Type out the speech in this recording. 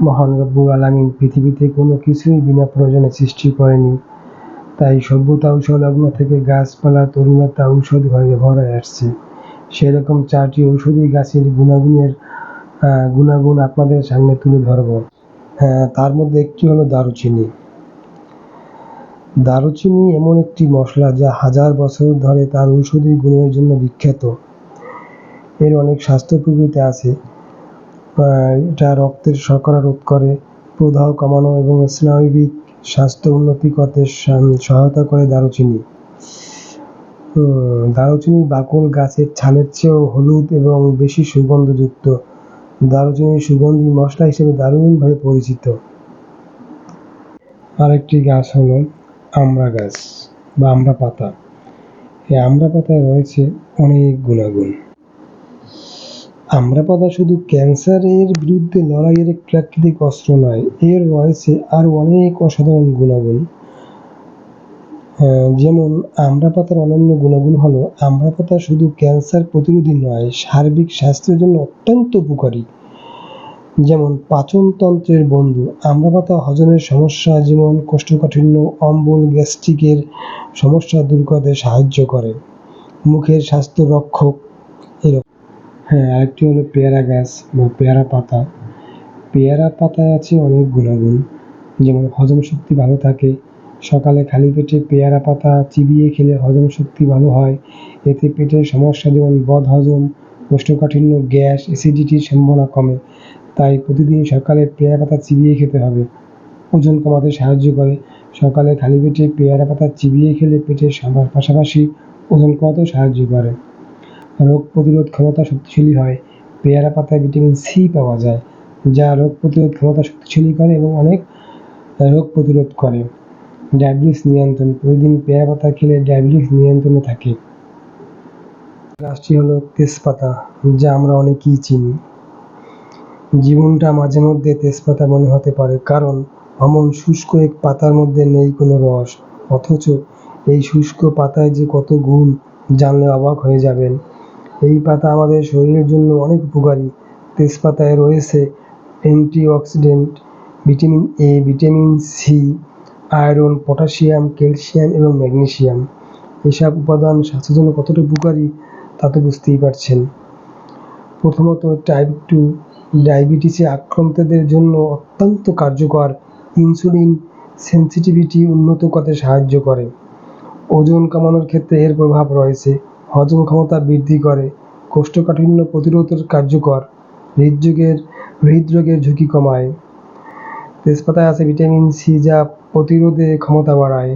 মহান রব্বুল আলামিন পৃথিবীতে কোনো কিছুই বিনা প্রয়োজনে সৃষ্টি করেনি। তাই সভ্যতা ও সংলগ্ন থেকে গাছপালা তরুণতা ঔষধ ব্যবহার হয়ে আসছে। সেরকম চারটি ঔষধি গাছের গুণাগুণের গুণাগুণ আপনাদের সামনে তুলে ধরব। হ্যাঁ তার মধ্যে একটি হলো দারুচিনি। দারুচিনি এমন একটি মশলা যা হাজার বছর ধরে তার ঔষধি গুণের জন্য বিখ্যাত। এর অনেক স্বাস্থ্য উপকারিতা আছে। এটা রক্তের শর্করা রোধ করে, প্রদাহ কমানো এবং স্নায়বিক স্বাস্থ্য উন্নতি করতে সহায়তা করে দারুচিনি। দারুচিনি বাকল গাছের ছালের চেয়েও হলুদ এবং বেশি সুগন্ধযুক্ত। দারুচিনি সুগন্ধি মশলা হিসেবে দারুণভাবে পরিচিত। আরেকটি গাছ হলো আমড়া গাছ বা আমড়া পাতা। এই আমড়া পাতায় রয়েছে অনেক গুণাগুণ। আমড়া পাতা শুধু ক্যান্সারের বিরুদ্ধে লড়াইয়ের এক প্রাকৃতিক অস্ত্র নয়, এর রয়েছে আরও অনেক অসাধারণ গুণাগুণ। যেমন আমড়া পাতার অনন্য গুণাগুণ হলো আমড়া পাতা শুধু ক্যান্সার প্রতিরোধী নয়, সার্বিক স্বাস্থ্যের জন্য অত্যন্ত উপকারী। যেমন পাচনতন্ত্রের বন্ধু আমড়া পাতা হজমের সমস্যা যেমন কোষ্ঠকাঠিন্য, অম্বল, গ্যাস্ট্রিকের সমস্যা দূর করতে সাহায্য করে। মুখের স্বাস্থ্য রক্ষক এরকম। হ্যাঁ আরেকটি হলো পেয়ারা গাছ বা পেয়ারা পাতা। পেয়ারা পাতায় আছে অনেক গুণাগুণ যেমন হজম শক্তি ভালো থাকে, সকালে খালি পেটে পেয়ারা পাতা চিবিয়ে খেলে হজম শক্তি ভালো হয়, এতে পেটের সমস্যা যেমন বদ হজম, কোষ্ঠকাঠিন্য, গ্যাস অ্যাসিডিটির সম্ভাবনা কমে। তাই প্রতিদিন সকালে পেয়ারা পাতা চিবিয়ে খেতে হবে। ওজন কমাতে সাহায্য করে। সকালে খালি পেটে পেয়ারা পাতা চিবিয়ে খেলে পেটের পাশাপাশি ওজন কমাতেও সাহায্য করে। রোগ প্রতিরোধ ক্ষমতা শক্তিশালী হয়। পেয়ারা পাতায় ভিটামিন সি পাওয়া যায়, যা রোগ প্রতিরোধ ক্ষমতা শক্তিশালী করে এবং অনেক রোগ প্রতিরোধ করে। ডায়াবেটিস নিয়ন্ত্রণ, প্রতিদিন পেয়ারা পাতা খেলে ডায়াবেটিস নিয়ন্ত্রণে থাকে। গাছটি হলো তেজপাতা, যা আমরা অনেকেই চিনি। জীবনটা মাঝে মধ্যে তেজপাতা মনে হতে পারে, কারণ অমন শুষ্ক এক পাতার মধ্যে নেই কোনো রস, অথচ এই শুষ্ক পাতায় যে কত গুণ, জানলে অবাক হয়ে যাবেন। এই পাতা আমাদের শরীরের জন্য অনেক উপকারী। তেজপাতায় রয়েছে antioxidant vitamin A vitamin C iron potassium calcium এবং ম্যাগনেশিয়াম এসব উপাদান স্বাস্থ্যের জন্য কতটা উপকারী তা তো বুঝতেই পারছেন। প্রথমত টাইপ টু ডায়াবেটিসে আক্রান্তদের জন্য অত্যন্ত কার্যকর ইনসুলিন সেন্সিটিভিটি উন্নত করতে সাহায্য করে। ওজন কমানোর ক্ষেত্রে এর প্রভাব রয়েছে। হজম ক্ষমতা বৃদ্ধি করে, কোষ্ঠকাঠিন্য প্রতিরোধের কার্যকর, হৃদযোগের, হৃদরোগের ঝুঁকি কমায়। তেজপাতায় আছে ভিটামিন সি যা প্রতিরোধে ক্ষমতা বাড়ায়।